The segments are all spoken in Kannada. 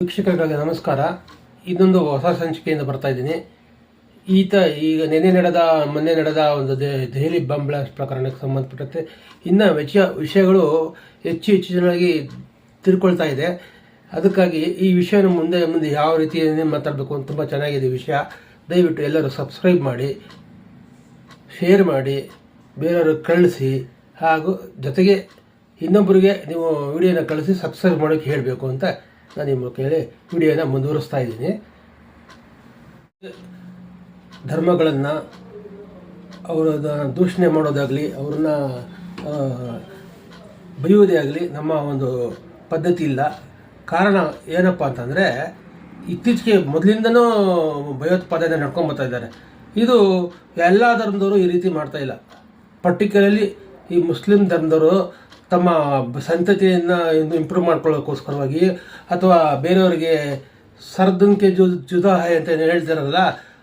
ವೀಕ್ಷಕರಿಗೆ ನಮಸ್ಕಾರ. ಇದೊಂದು ಹೊಸ ಸಂಚಿಕೆಯಿಂದ ಬರ್ತಾ ಇದ್ದೀನಿ. ಈತ ಈಗ ನೆನೆ ನಡೆದ, ಮೊನ್ನೆ ನಡೆದ ಒಂದು ದೆಹಲಿ ಬಾಂಬ್ ಬ್ಲಾಸ್ಟ್ ಪ್ರಕರಣಕ್ಕೆ ಸಂಬಂಧಪಟ್ಟಂತೆ ಇನ್ನು ವೆಚ್ಚ ವಿಷಯಗಳು ಹೆಚ್ಚು ಹೆಚ್ಚು ಚೆನ್ನಾಗಿ ತಿಳ್ಕೊಳ್ತಾ ಇದೆ. ಅದಕ್ಕಾಗಿ ಈ ವಿಷಯನ ಮುಂದೆ ಮುಂದೆ ಯಾವ ರೀತಿ ಮಾತಾಡಬೇಕು ಅಂತ ತುಂಬ ಚೆನ್ನಾಗಿದೆ ವಿಷಯ. ದಯವಿಟ್ಟು ಎಲ್ಲರೂ ಸಬ್ಸ್ಕ್ರೈಬ್ ಮಾಡಿ ಶೇರ್ ಮಾಡಿ ಬೇರೆಯವ್ರಿಗೆ ಕಳಿಸಿ, ಹಾಗೂ ಜೊತೆಗೆ ಇನ್ನೊಬ್ಬರಿಗೆ ನೀವು ವಿಡಿಯೋನ ಕಳಿಸಿ ಸಬ್ಸ್ಕ್ರೈಬ್ ಮಾಡೋಕ್ಕೆ ಹೇಳಬೇಕು ಅಂತ ನಾನು ನಿಮ್ಮ ಕೇಳಿ ವಿಡಿಯೋನ ಮುಂದುವರಿಸ್ತಾ ಇದ್ದೀನಿ. ಧರ್ಮಗಳನ್ನು ಅವರ ದೂಷಣೆ ಮಾಡೋದಾಗಲಿ, ಅವ್ರನ್ನ ಬೈಯೋದೇ ಆಗಲಿ ನಮ್ಮ ಒಂದು ಪದ್ಧತಿ ಇಲ್ಲ. ಕಾರಣ ಏನಪ್ಪ ಅಂತಂದರೆ, ಇತ್ತೀಚೆಗೆ ಮೊದಲಿಂದನೂ ಭಯೋತ್ಪಾದನೆ ನಡ್ಕೊಂಬರ್ತಾ ಇದ್ದಾರೆ. ಇದು ಎಲ್ಲ ಧರ್ಮದವರು ಈ ರೀತಿ ಮಾಡ್ತಾ ಇಲ್ಲ. ಪರ್ಟಿಕ್ಯುಲರ್ಲಿ ಈ ಮುಸ್ಲಿಂ ಧರ್ಮದವರು ತಮ್ಮ ಸಂತತಿಯನ್ನು ಇಂಪ್ರೂವ್ ಮಾಡ್ಕೊಳ್ಳೋಕ್ಕೋಸ್ಕರವಾಗಿ ಅಥವಾ ಬೇರೆಯವರಿಗೆ ಸರ್ದನ್ಕೆ ಜು ಜುದಾ ಹೈ ಅಂತ ಏನು ಹೇಳ್ತಾರಲ್ಲ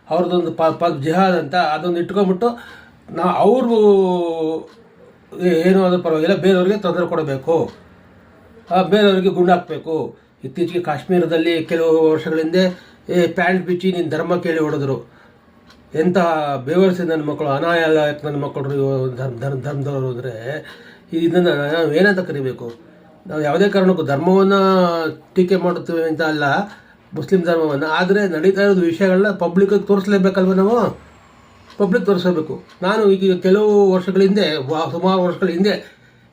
ಅವ್ರದ್ದೊಂದು ಪ ಪ ಜಿಹಾದ್ ಅಂತ ಅದೊಂದು ಇಟ್ಕೊಂಡ್ಬಿಟ್ಟು ನಾ ಅವರು ಏನೂ ಆದರೂ ಪರವಾಗಿಲ್ಲ, ಬೇರೆಯವ್ರಿಗೆ ತೊಂದರೆ ಕೊಡಬೇಕು. ಬೇರೆಯವ್ರಿಗೆ ಬೇರೆಯವರಿಗೆ ಗುಂಡು ಹಾಕಬೇಕು. ಇತ್ತೀಚೆಗೆ ಕಾಶ್ಮೀರದಲ್ಲಿ ಕೆಲವು ವರ್ಷಗಳ ಹಿಂದೆ, ಏ, ಪ್ಯಾಂಟ್ ಬಿಚ್ಚಿ ನಿನ್ನ ಧರ್ಮ ಕೇಳಿ ಹೊಡೆದ್ರು. ಎಂತಹ ಬೇವರ್ಸಿ ನನ್ನ ಮಕ್ಕಳು, ಅನಾಯಾಲಯಕ್ಕೆ ನನ್ನ ಮಕ್ಕಳು ಧರ್ಮ, ಧರ್ಮದವರು ಅಂದರೆ ಇದನ್ನು ನಾವು ಏನಂತ ಕರಿಬೇಕು? ನಾವು ಯಾವುದೇ ಕಾರಣಕ್ಕೂ ಧರ್ಮವನ್ನು ಟೀಕೆ ಮಾಡುತ್ತೇವೆ ಅಂತ ಅಲ್ಲ, ಮುಸ್ಲಿಂ ಧರ್ಮವನ್ನು. ಆದರೆ ನಡೀತಾ ಇರೋದು ವಿಷಯಗಳನ್ನ ಪಬ್ಲಿಕ್ಕಿಗೆ ತೋರಿಸಲೇಬೇಕಲ್ವ ನಾವು? ಪಬ್ಲಿಕ್ ತೋರಿಸಬೇಕು. ನಾನು ಈಗ ಕೆಲವು ವರ್ಷಗಳ ಹಿಂದೆ ಸುಮಾರು ವರ್ಷಗಳ ಹಿಂದೆ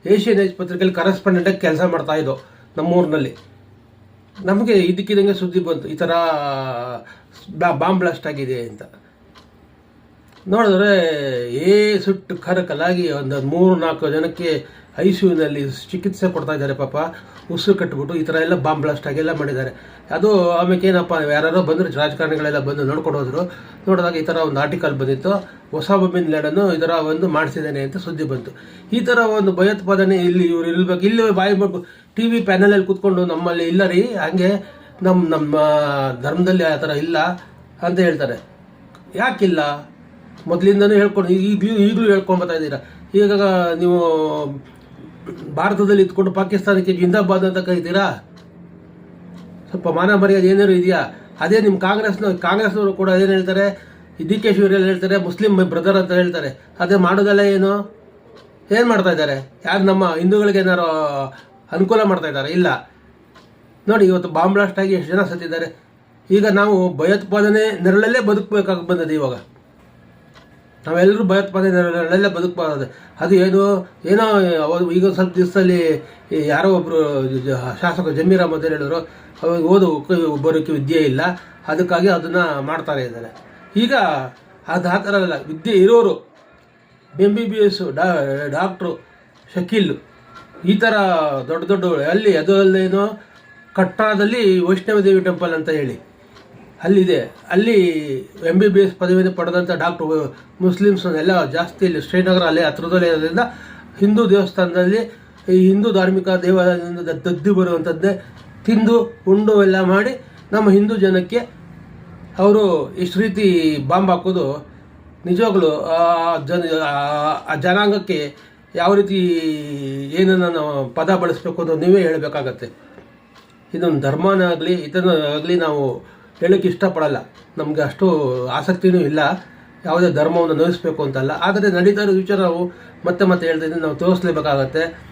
ಏಷ್ಯನ್ ಏಜ್ ಪತ್ರಿಕೆಯಲ್ಲಿ ಕರೆಸ್ಪಾಂಡೆಂಟಾಗಿ ಕೆಲಸ ಮಾಡ್ತಾ ಇದ್ದೋ, ನಮ್ಮೂರಿನಲ್ಲಿ. ನಮಗೆ ಇದಕ್ಕಿದಂಗೆ ಸುದ್ದಿ ಬಂತು, ಈ ಥರ ಬಾಂಬ್ ಬ್ಲಾಸ್ಟ್ ಆಗಿದೆ ಅಂತ. ನೋಡಿದ್ರೆ ಏ ಸುಟ್ಟು ಕರಕಲಾಗಿ ಒಂದು ಮೂರು ನಾಲ್ಕು ಜನಕ್ಕೆ ಐ ಚಿಕಿತ್ಸೆ ಕೊಡ್ತಾ ಇದ್ದಾರೆ ಪಾಪ. ಉಸಿರು ಕಟ್ಟಿಬಿಟ್ಟು ಈ ಥರ ಎಲ್ಲ ಬಾಂಬ್ ಬ್ಲಾಸ್ಟ್ ಮಾಡಿದ್ದಾರೆ. ಅದು ಆಮೇಲೆ ಏನಪ್ಪ ಯಾರೋ ಬಂದರು, ರಾಜಕಾರಣಿಗಳೆಲ್ಲ ಬಂದು ನೋಡ್ಕೊಂಡು ಹೋದ್ರು. ನೋಡಿದಾಗ ಈ ಥರ ಒಂದು ಆರ್ಟಿಕಲ್ ಬಂದಿತ್ತು. ಹೊಸ ಬಿನ್ ಲೇಡನ್ನು ಈ ಥರ ಒಂದು ಮಾಡಿಸಿದ್ದೇನೆ ಅಂತ ಸುದ್ದಿ ಬಂತು. ಈ ಥರ ಒಂದು ಭಯೋತ್ಪಾದನೆ ಇಲ್ಲಿ ಇವ್ರು ಇಲ್ಬೇಕು. ಇಲ್ಲಿ ಬಾಯಿ ಟಿ ವಿ ಪ್ಯಾನಲಲ್ಲಿ ಕೂತ್ಕೊಂಡು ನಮ್ಮಲ್ಲಿ ಇಲ್ಲ ರೀ ಹಾಗೆ ನಮ್ಮ ನಮ್ಮ ಧರ್ಮದಲ್ಲಿ ಆ ಥರ ಇಲ್ಲ ಅಂತ ಹೇಳ್ತಾರೆ. ಯಾಕಿಲ್ಲ? ಮೊದಲಿಂದನೂ ಹೇಳ್ಕೊಂಡು ಈಗಲೂ ಈಗಲೂ ಹೇಳ್ಕೊಂಡು ಬರ್ತಾ ಇದ್ದೀರಾ? ಈಗ ನೀವು ಭಾರತದಲ್ಲಿ ಇದ್ಕೊಂಡು ಪಾಕಿಸ್ತಾನಕ್ಕೆ ಜಿಂದಾಬಾದ್ ಅಂತ ಕರಿತೀರಾ? ಸ್ವಲ್ಪ ಮಾನ ಮರ್ಯಾದೆ ಏನೇನು ಇದೆಯಾ? ಅದೇ ನಿಮ್ಮ ಕಾಂಗ್ರೆಸ್ನ ಕಾಂಗ್ರೆಸ್ನವರು ಕೂಡ ಏನು ಹೇಳ್ತಾರೆ? ಡಿ ಕೆ ಹೇಳ್ತಾರೆ, ಮುಸ್ಲಿಂ ಬ್ರದರ್ ಅಂತ ಹೇಳ್ತಾರೆ. ಅದೇ ಮಾಡೋದೆಲ್ಲ ಏನು? ಏನು ಮಾಡ್ತಾ ಇದ್ದಾರೆ? ಯಾರು ನಮ್ಮ ಹಿಂದೂಗಳಿಗೆ ಏನಾರು ಅನುಕೂಲ ಮಾಡ್ತಾ ಇದ್ದಾರೆ? ಇಲ್ಲ. ನೋಡಿ, ಇವತ್ತು ಬಾಂಬ್ಲಾಸ್ಟ್ ಆಗಿ ಎಷ್ಟು ಜನ ಸತ್ತಿದ್ದಾರೆ. ಈಗ ನಾವು ಭಯೋತ್ಪಾದನೆ ನೆರಳಲ್ಲೇ ಬದುಕಬೇಕಾಗಿ ಬಂದಿದೆ ಇವಾಗ. ನಾವೆಲ್ಲರೂ ಭಯೋತ್ಪಾದನೆ ನೆರಳಲ್ಲೇ ಬದುಕಬಾರದು. ಅದು ಏನು, ಏನೋ ಈಗ ಸ್ವಲ್ಪ ದಿವಸದಲ್ಲಿ ಯಾರೋ ಒಬ್ಬರು ಶಾಸಕ ಜಮೀರ್ ಅಹಮದ್ ಹೇಳಿದ್ರು, ಅವಾಗ ಓದು ಬರೋಕ್ಕೆ ವಿದ್ಯೆ ಇಲ್ಲ, ಅದಕ್ಕಾಗಿ ಅದನ್ನು ಮಾಡ್ತಾರೆ ಇದ್ದಾರೆ. ಈಗ ಅದು ಆ ಥರ ಅಲ್ಲ, ವಿದ್ಯೆ ಇರೋರು ಎಂ ಬಿ ಬಿ ಎಸ್ ಡಾ, ಡಾಕ್ಟ್ರು, ಶಕೀಲ್, ಈ ಥರ ದೊಡ್ಡ ದೊಡ್ಡ, ಅಲ್ಲಿ ಅದು ಅಲ್ಲದೇನೋ ಕಟ್ಟಡದಲ್ಲಿ ವೈಷ್ಣವ ದೇವಿ ಟೆಂಪಲ್ ಅಂತ ಹೇಳಿ. ಅಲ್ಲಿದೆ. ಅಲ್ಲಿ ಎಂ ಬಿ ಬಿ ಎಸ್ ಪದವಿಯನ್ನು ಪಡೆದಂಥ ಡಾಕ್ಟ್ರು ಮುಸ್ಲಿಮ್ಸ್ ಎಲ್ಲ ಜಾಸ್ತಿ ಇಲ್ಲಿ ಶ್ರೀನಗರ ಅಲ್ಲೇ ಹತ್ರದಲ್ಲಿ ಇರೋದ್ರಿಂದ ಹಿಂದೂ ದೇವಸ್ಥಾನದಲ್ಲಿ ಈ ಹಿಂದೂ ಧಾರ್ಮಿಕ ದೇವಾಲಯದಿಂದ ದದ್ದು ಬರುವಂಥದ್ದೇ ತಿಂದು, ಉಂಡು ಎಲ್ಲ ಮಾಡಿ ನಮ್ಮ ಹಿಂದೂ ಜನಕ್ಕೆ ಅವರು ಇಷ್ಟು ರೀತಿ ಬಾಂಬ್ ಹಾಕೋದು ನಿಜವಾಗ್ಲೂ ಜನ ಆ- ಜನಾಂಗಕ್ಕೆ ಯಾವ ರೀತಿ ಏನನ್ನು ಪದ ಬಳಸಬೇಕು ಅಂತ ನೀವೇ ಹೇಳಬೇಕಾಗತ್ತೆ. ಇದೊಂದು ಧರ್ಮನೇ ಆಗಲಿ ಇದನ್ನಾಗಲಿ ನಾವು ಹೇಳೋಕ್ಕೆ ಇಷ್ಟಪಡಲ್ಲ. ನಮಗೆ ಅಷ್ಟು ಆಸಕ್ತಿನೂ ಇಲ್ಲ. ಯಾವುದೇ ಧರ್ಮವನ್ನು ನೋಯಿಸ್ಬೇಕು ಅಂತಲ್ಲ. ಆದರೆ ನಡೀತಾ ಇರೋ ವಿಚಾರ ನಾವು ಮತ್ತೆ ಮತ್ತೆ ಹೇಳ್ತಾ ಇದ್ದೀನಿ. ನಾವು ತೋರಿಸ್ಲೇಬೇಕಾಗತ್ತೆ.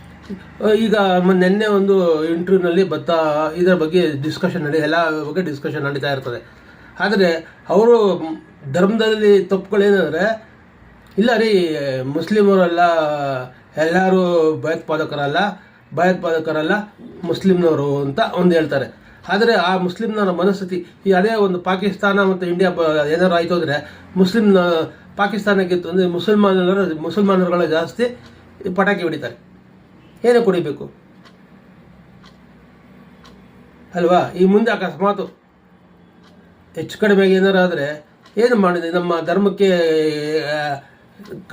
ಈಗ ನಿನ್ನೆ ಒಂದು ಇಂಟರ್ವ್ಯೂನಲ್ಲಿ ಬತ್ತ ಇದರ ಬಗ್ಗೆ ಡಿಸ್ಕಷನ್ ನಡೆ, ಎಲ್ಲ ಬಗ್ಗೆ ಡಿಸ್ಕಷನ್ ನಡೀತಾ ಇರ್ತದೆ. ಆದರೆ ಅವರು ಧರ್ಮದಲ್ಲಿ ತಪ್ಪುಗಳೇನೆಂದರೆ ಇಲ್ಲ ರೀ, ಮುಸ್ಲಿಮರೆಲ್ಲ, ಎಲ್ಲರೂ ಭಯೋತ್ಪಾದಕರಲ್ಲ ಭಯೋತ್ಪಾದಕರಲ್ಲ, ಮುಸ್ಲಿಮ್ನವರು ಅಂತ ಒಂದು ಹೇಳ್ತಾರೆ. ಆದರೆ ಆ ಮುಸ್ಲಿಮ್ನ ಮನಸ್ಥಿತಿ, ಈ ಅದೇ ಒಂದು ಪಾಕಿಸ್ತಾನ ಮತ್ತು ಇಂಡಿಯಾ ಏನಾರು ಆಯಿತು ಅಂದರೆ ಮುಸ್ಲಿಮ್ನ ಪಾಕಿಸ್ತಾನಕ್ಕೆ ಅಂದರೆ ಮುಸಲ್ಮಾನರ ಮುಸಲ್ಮಾನರುಗಳ ಜಾಸ್ತಿ ಪಟಾಕಿ ಹೊಡಿತಾರೆ. ಏನೇ ಕುಡಿಬೇಕು? ಅಲ್ವಾ? ಈ ಮುಂದೆ ಅಕಸ್ಮಾತು ಹೆಚ್ಚು ಕಡಿಮೆ ಏನಾರು ಆದರೆ ಏನು ಮಾಡಿದೆ ನಮ್ಮ ಧರ್ಮಕ್ಕೆ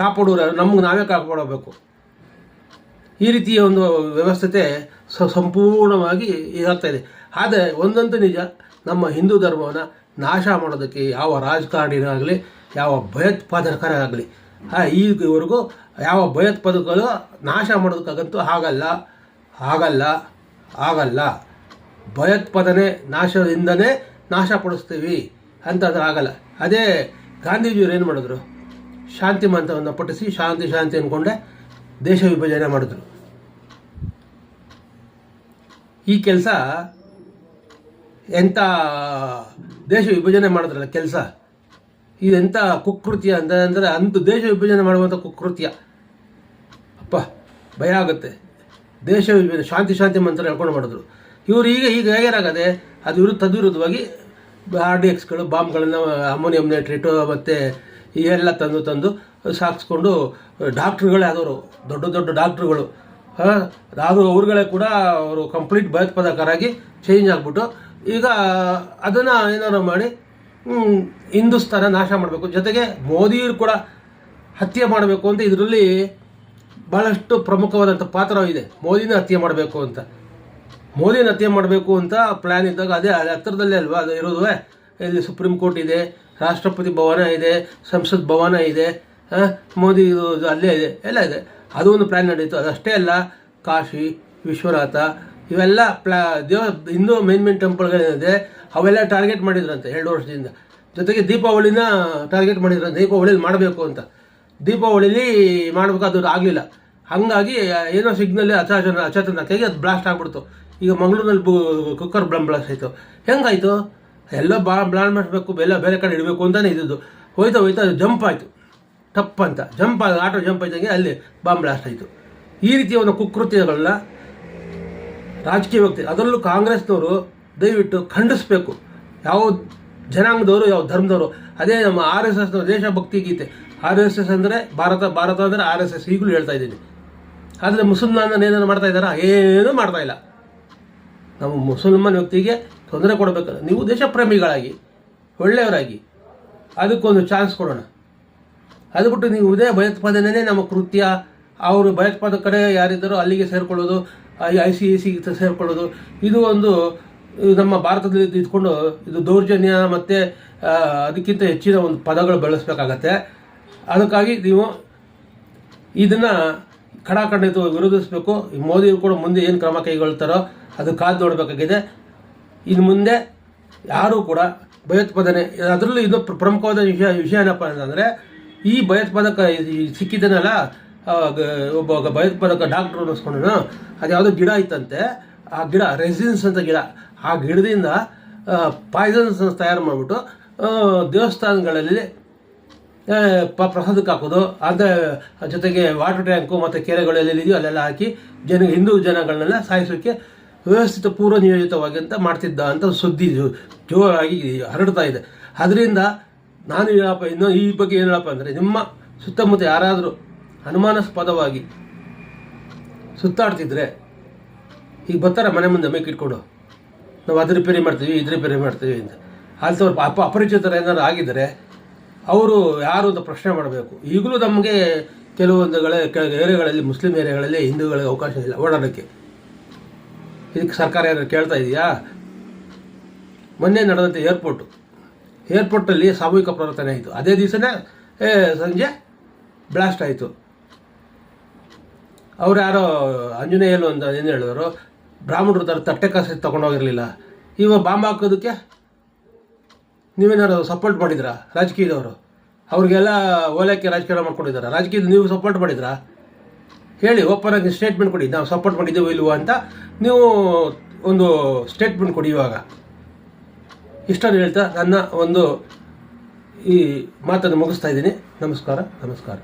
ಕಾಪಾಡೋರು ನಮಗೆ ನಾವೇ ಕಾಪಾಡಬೇಕು. ಈ ರೀತಿಯ ಒಂದು ವ್ಯವಸ್ಥೆ ಸಂಪೂರ್ಣವಾಗಿ ಇದಾಗ್ತಾ ಇದೆ. ಆದರೆ ಒಂದಂತೂ ನಿಜ, ನಮ್ಮ ಹಿಂದೂ ಧರ್ಮವನ್ನು ನಾಶ ಮಾಡೋದಕ್ಕೆ ಯಾವ ರಾಜಕಾರಣಿನಾಗಲಿ ಯಾವ ಭಯೋತ್ಪಾದಕರಾಗಲಿ ಈವರೆಗೂ ಯಾವ ಭಯೋತ್ಪಾದಕರು ನಾಶ ಮಾಡೋದಕ್ಕಾಗಂತೂ ಆಗಲ್ಲ ಆಗಲ್ಲ ಆಗಲ್ಲ. ಭಯೋತ್ಪಾದನೆ ನಾಶದಿಂದನೇ ನಾಶಪಡಿಸ್ತೀವಿ ಅಂತಂದ್ರೆ ಆಗಲ್ಲ. ಅದೇ ಗಾಂಧೀಜಿಯವ್ರು ಏನು ಮಾಡಿದ್ರು? ಶಾಂತಿ ಮಂತ್ರವನ್ನು ಪಠಿಸಿ ಶಾಂತಿ ಶಾಂತಿ ಅಂದ್ಕೊಂಡೆ ದೇಶ ವಿಭಜನೆ ಮಾಡಿದ್ರು. ಈ ಕೆಲಸ ಎಂಥ ದೇಶ ವಿಭಜನೆ ಮಾಡಿದ್ರಲ್ಲ ಕೆಲಸ? ಇದೆಂಥ ಕುಕೃತ್ಯ ಅಂತ ಅಂದರೆ ಅಂಥ ದೇಶ ವಿಭಜನೆ ಮಾಡುವಂಥ ಕುಕೃತ್ಯ. ಅಪ್ಪ, ಭಯ ಆಗುತ್ತೆ. ದೇಶ ವಿಭಜನೆ, ಶಾಂತಿ ಶಾಂತಿ ಮಂತ್ರ ಹೇಳ್ಕೊಂಡು ಮಾಡಿದ್ರು. ಇವರು ಈಗ ಈಗ ಹೇಗೇನಾಗದೆ, ಅದು ವಿರುದ್ಧ ತದ್ವಿರುದ್ಧವಾಗಿ ಆರ್ ಡಿ ಎಕ್ಸ್ಗಳು ಬಾಂಬ್ಗಳನ್ನು ಅಮೋನಿಯಂ ನೈಟ್ರೇಟು ಮತ್ತು ಇವೆಲ್ಲ ತಂದು ತಂದು ಸಾಗಿಸ್ಕೊಂಡು ಡಾಕ್ಟ್ರುಗಳೇ ಆದವರು, ದೊಡ್ಡ ದೊಡ್ಡ ಡಾಕ್ಟ್ರುಗಳು. ಆದರೂ ಅವ್ರುಗಳೇ ಕೂಡ ಅವರು ಕಂಪ್ಲೀಟ್ ಭಯೋತ್ಪಾದಕರಾಗಿ ಚೇಂಜ್ ಆಗಿಬಿಟ್ಟು ಈಗ ಅದನ್ನು ಏನಾರು ಮಾಡಿ ಹಿಂದೂಸ್ತಾನ ನಾಶ ಮಾಡಬೇಕು. ಜೊತೆಗೆ ಮೋದಿಯವರು ಕೂಡ ಹತ್ಯೆ ಮಾಡಬೇಕು ಅಂತ ಇದರಲ್ಲಿ ಭಾಳಷ್ಟು ಪ್ರಮುಖವಾದಂಥ ಪಾತ್ರ ಇದೆ. ಮೋದಿನ ಹತ್ಯೆ ಮಾಡಬೇಕು ಅಂತ. ಮೋದಿನ ಹತ್ಯೆ ಮಾಡಬೇಕು ಅಂತ ಪ್ಲ್ಯಾನ್ ಇದ್ದಾಗ ಅದೇ ಹತ್ತಿರದಲ್ಲೇ ಅಲ್ವಾ? ಅದು ಇರೋದು ಇಲ್ಲಿ ಸುಪ್ರೀಂ ಕೋರ್ಟ್ ಇದೆ, ರಾಷ್ಟ್ರಪತಿ ಭವನ ಇದೆ, ಸಂಸತ್ ಭವನ ಇದೆ ಮೋದಿ ಅಲ್ಲೇ ಇದೆ. ಎಲ್ಲ ಇದೆ. ಅದು ಒಂದು ಪ್ಲ್ಯಾನ್ ನಡೀತು. ಅದಷ್ಟೇ ಅಲ್ಲ, ಕಾಶಿ, ವಿಶ್ವನಾಥ ಇವೆಲ್ಲ ಪ್ಲಾ, ದೇವ, ಹಿಂದೂ ಮೇನ್ ಮೇನ್ ಟೆಂಪಲ್ಗಳೇನಿದೆ ಅವೆಲ್ಲ ಟಾರ್ಗೆಟ್ ಮಾಡಿದ್ರಂತೆ ಎರಡು ವರ್ಷದಿಂದ. ಜೊತೆಗೆ ದೀಪಾವಳಿನ ಟಾರ್ಗೆಟ್ ಮಾಡಿದ್ರಂತೆ. ದೀಪಾವಳಿಲಿ ಮಾಡಬೇಕು ಅಂತ. ದೀಪಾವಳಿಲಿ ಅದು ಆಗಲಿಲ್ಲ. ಹಾಗಾಗಿ ಏನೋ ಸಿಗ್ನಲ್ಲಿ ಅಚಾಚನ ಅಚಾತನಕ್ಕಾಗಿ ಅದು ಬ್ಲಾಸ್ಟ್ ಆಗಿಬಿಡ್ತು. ಈಗ ಮಂಗಳೂರಿನಲ್ಲಿ ಬು ಕುಕ್ಕರ್ ಬ್ಲಮ್ ಬ್ಲಾಸ್ಟ್ ಆಯಿತು. ಹೆಂಗಾಯಿತು? ಎಲ್ಲ ಬಾ ಬ್ಲಾನ್ ಮಾಡಬೇಕು ಎಲ್ಲ ಬೇರೆ ಕಡೆ ಇಡಬೇಕು ಅಂತಲೇ ಇದ್ದದ್ದು. ಹೋಯ್ತಾ ಹೋಯ್ತಾ ಜಂಪ್ ಆಯಿತು. ಟಪ್ ಅಂತ ಜಂಪ್ ಆಟೋ ಜಂಪ್ ಆಯ್ತಂಗೆ ಅಲ್ಲಿ ಬಾಂಬ್ ಬ್ಲಾಸ್ಟ್ ಆಯಿತು. ಈ ರೀತಿಯ ಒಂದು ಕುಕೃತ್ಯಗಳನ್ನ ರಾಜಕೀಯ ವ್ಯಕ್ತಿ, ಅದರಲ್ಲೂ ಕಾಂಗ್ರೆಸ್ನವರು ದಯವಿಟ್ಟು ಖಂಡಿಸಬೇಕು. ಯಾವ ಜನಾಂಗದವರು, ಯಾವ ಧರ್ಮದವರು, ಅದೇ ನಮ್ಮ ಆರ್ ಎಸ್ ಎಸ್ ದೇಶಭಕ್ತಿ ಗೀತೆ. ಆರ್ ಎಸ್ ಎಸ್ ಅಂದರೆ ಭಾರತ ಭಾರತ ಅಂದರೆ ಆರ್ ಎಸ್ ಎಸ್ ಈಗಲೂ ಹೇಳ್ತಾ ಇದ್ದೀನಿ. ಆದರೆ ಮುಸಲ್ಮಾನ ಏನೇನು ಮಾಡ್ತಾ ಇದ್ದಾರಾ? ಏನೂ ಮಾಡ್ತಾ ಇಲ್ಲ. ನಮ್ಮ ಮುಸಲ್ಮಾನ್ ವ್ಯಕ್ತಿಗೆ ತೊಂದರೆ ಕೊಡಬೇಕಲ್ಲ ನೀವು ದೇಶಪ್ರೇಮಿಗಳಾಗಿ ಒಳ್ಳೆಯವರಾಗಿ, ಅದಕ್ಕೊಂದು ಚಾನ್ಸ್ ಕೊಡೋಣ. ಅದು ಬಿಟ್ಟು ನೀವು ಇದೇ ಭಯೋತ್ಪಾದನೆ ನಮ್ಮ ಕೃತ್ಯ. ಅವರು ಭಯೋತ್ಪಾದಕರೇ ಯಾರಿದ್ದರೂ ಅಲ್ಲಿಗೆ ಸೇರಿಕೊಳ್ಳೋದು. ಐ ಸಿ ಐ ಸಿ ಸೇರ್ಕೊಳ್ಳೋದು. ಇದು ಒಂದು ನಮ್ಮ ಭಾರತದಲ್ಲಿ ಇದ್ಕೊಂಡು ಇದು ದೌರ್ಜನ್ಯ ಮತ್ತು ಅದಕ್ಕಿಂತ ಹೆಚ್ಚಿನ ಒಂದು ಪದಗಳು ಬಳಸಬೇಕಾಗತ್ತೆ. ಅದಕ್ಕಾಗಿ ನೀವು ಇದನ್ನು ಖಡಾಖಂಡಿತವಾಗಿ ವಿರೋಧಿಸಬೇಕು. ಮೋದಿಯವರು ಕೂಡ ಮುಂದೆ ಏನು ಕ್ರಮ ಕೈಗೊಳ್ತಾರೋ ಅದು ಕಾದು ನೋಡಬೇಕಾಗಿದೆ. ಇನ್ನು ಮುಂದೆ ಯಾರೂ ಕೂಡ ಭಯೋತ್ಪಾದನೆ, ಅದರಲ್ಲೂ ಇದು ಪ್ರ- ಪ್ರಮುಖವಾದ ವಿಷಯ ವಿಷಯ ಏನಪ್ಪ ಅಂತಂದರೆ, ಈ ಭಯೋತ್ಪಾದಕ ಗ- ಒಬ್ಬ ಭಯೋತ್ಪಾದಕ ಡಾಕ್ಟ್ರು ಅನ್ನಿಸ್ಕೊಂಡು ಅದು ಯಾವುದೋ ಗಿಡ ಇತ್ತಂತೆ. ಆ ಗಿಡ ರೆಸಿನ್ಸ್ ಅಂತ ಗಿಡ. ಆ ಗಿಡದಿಂದ ಪಾಯ್ಸನ್ಸ್ ತಯಾರು ಮಾಡಿಬಿಟ್ಟು ದೇವಸ್ಥಾನಗಳಲ್ಲಿ ಪ, ಪ್ರಸಾದಕ್ಕೆ ಹಾಕೋದು. ಅದೇ ಜೊತೆಗೆ ವಾಟರ್ ಟ್ಯಾಂಕು ಮತ್ತು ಕೆರೆಗಳಲ್ಲಿ ಇದೆಯೋ, ಅಲ್ಲೆಲ್ಲ ಹಾಕಿ ಜನ, ಹಿಂದೂ ಜನಗಳನ್ನೆಲ್ಲ ಸಾಯಿಸೋಕ್ಕೆ ವ್ಯವಸ್ಥಿತ ಪೂರ್ವ ನಿಯೋಜಿತವಾಗಿ ಅಂತ ಮಾಡ್ತಿದ್ದ ಅಂತ ಸುದ್ದಿ ಜೋರಾಗಿ ಹರಡ್ತಾ ಇದೆ. ಅದರಿಂದ, ನಾನು ಹೇಳಪ್ಪ, ಇನ್ನೂ ಈ ಬಗ್ಗೆ ಏನು ಹೇಳಪ್ಪ ಅಂದರೆ, ನಿಮ್ಮ ಸುತ್ತಮುತ್ತ ಯಾರಾದರೂ ಅನುಮಾನಾಸ್ಪದವಾಗಿ ಸುತ್ತಾಡ್ತಿದ್ರೆ ಈಗ ಬರ್ತಾರೆ ಮನೆ ಮುಂದೆ ಮೇಕ್ ಇಟ್ಕೊಂಡು. ನಾವು ಅದು ರಿಪೇರಿ ಮಾಡ್ತೀವಿ, ಇದು ರಿಪೇರಿ ಮಾಡ್ತೀವಿ ಅಂತ. ಅಂಥವ್ರು ಅಪ ಅಪರಿಚಿತರ ಏನಾದ್ರು ಆಗಿದ್ದರೆ ಅವರು ಯಾರು ಅಂತ ಪ್ರಶ್ನೆ ಮಾಡಬೇಕು. ಈಗಲೂ ನಮಗೆ ಕೆಲವೊಂದುಗಳ ಕೆಲ ಏರಿಯಾಗಳಲ್ಲಿ, ಮುಸ್ಲಿಂ ಏರಿಯಾಗಳಲ್ಲಿ ಹಿಂದೂಗಳಿಗೆ ಅವಕಾಶ ಇಲ್ಲ ಓಡಾಡೋಕ್ಕೆ. ಇದಕ್ಕೆ ಸರ್ಕಾರ ಏನಾದ್ರು ಕೇಳ್ತಾ ಇದೆಯಾ? ಮೊನ್ನೆ ನಡೆದಂತೆ ಏರ್ಪೋರ್ಟು. ಏರ್ಪೋರ್ಟಲ್ಲಿ ಸಾಮೂಹಿಕ ಪ್ರವರ್ತನೆ ಆಯಿತು. ಅದೇ ದಿವಸನೇ ಸಂಜೆ ಬ್ಲಾಸ್ಟ್ ಆಯಿತು. ಅವ್ರು ಯಾರೋ ಆಂಜನೇಯಲು ಅಂತ ಏನು ಹೇಳಿದ್ರು, ಬ್ರಾಹ್ಮಣರು ತರ ತಟ್ಟೆ ಕಾಸು ತಗೊಂಡೋಗಿರಲಿಲ್ಲ ಇವಾಗ ಬಾಂಬ್ ಹಾಕೋದಕ್ಕೆ ನೀವೇನಾದ್ರು ಸಪೋರ್ಟ್ ಮಾಡಿದ್ರಾ ರಾಜಕೀಯದವರು? ಅವ್ರಿಗೆಲ್ಲ ಓಲೈಕೆ ರಾಜಕಾರಣ ಮಾಡ್ಕೊಂಡಿದ್ದಾರೆ ರಾಜಕೀಯದ ನೀವು ಸಪೋರ್ಟ್ ಮಾಡಿದ್ರಾ? ಹೇಳಿ ಓಪನ್ ಆಗಿ ಸ್ಟೇಟ್ಮೆಂಟ್ ಕೊಡಿ. ನಾವು ಸಪೋರ್ಟ್ ಮಾಡಿದ್ದೇವೆ ಇಲ್ವೋ ಅಂತ ನೀವು ಒಂದು ಸ್ಟೇಟ್ಮೆಂಟ್ ಕೊಡಿ ಇವಾಗ. ಇಷ್ಟನ್ನು ಹೇಳ್ತಾ ನನ್ನ ಒಂದು ಈ ಮಾತನ್ನು ಮುಗಿಸ್ತಾ ಇದ್ದೀನಿ. ನಮಸ್ಕಾರ ನಮಸ್ಕಾರ.